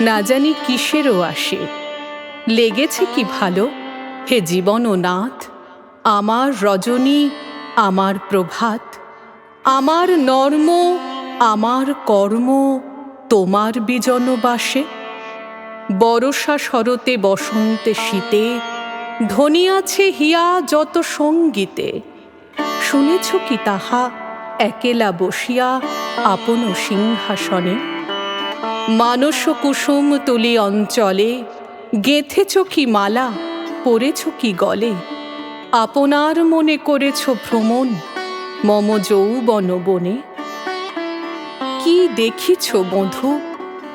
না জানি কিসেরও আসে। লেগেছে কি ভালো? হে জীবন ও নাথ আমার রজনী, আমার প্রভাত, আমার নর্ম, আমার কর্ম, তোমার বিজন বাসে। বরষা শরতে বসন্তে শীতে ধ্বনি আছে হিয়া যত সঙ্গীতে। শুনেছ কি তাহা? একেলা বসিয়া আপন সিংহাসনে। মানস কুসুম তুলি অঞ্চলে, গেঁথেছ কি মালা, পরেছ কি গলে। আপনার মনে করেছ ভ্রমণ, মম যৌবন বনে। কি দেখিছ বধূ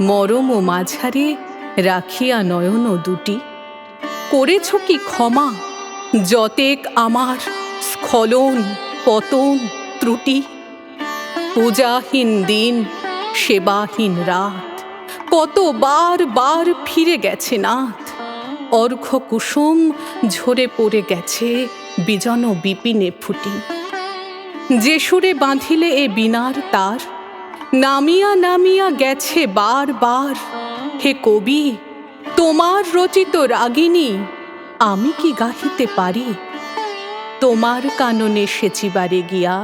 মরম মাঝারে রাখিয়া নয়ন দুটি। করেছ কি ক্ষমা, যতেক আমার স্খলন, পতন ত্রুটি। পূজাহীন দিন, সেবাহীন রাত। কতবার বার ফিরে গেছে নাথ। অর্ঘ কুসুম ঝরে পড়ে গেছে বিজন বিপিনে ফুটি। যে সুরে বাঁধিলে এ বিনার তার, নামিয়া নামিয়া গেছে বার বার। হে কবি, তোমার রচিত রাগিনী, আমি কি গাহিতে পারি? তোমার কাননে সেচিবারে গিয়া,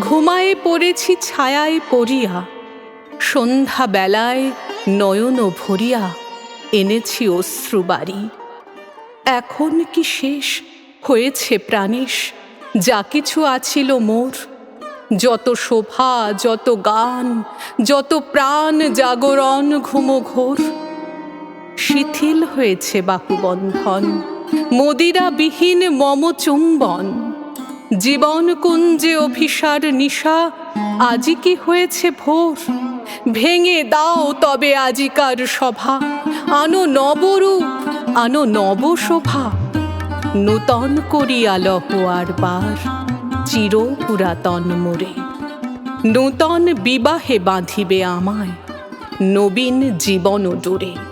ঘুমায়ে পড়েছি ছায়ায় পড়িয়া। সন্ধ্যা বেলায় নয়ন ভরিয়া এনেছি অশ্রু বাড়ি এখন কি শেষ হয়েছে প্রাণেশ? যা কিছু আছিল মোর, যত শোভা, যত গান, যত প্রাণ জাগরণ ঘুমো ঘোর শিথিল হয়েছে বাহুবন্ধন মদিরা বিহীন মম চুম্বন জীবন কুঞ্জে অভিসার নিশা, আজি কি হয়েছে ভোর? ভেঙে দাও তবে আজিকার সভা। আনো নবরূপ, আনো নব শোভা নূতন করিয়া লহোয়ার বার চির পুরাতন মোরে। নূতন বিবাহে বাঁধিবে আমায় নবীন জীবন ডোরে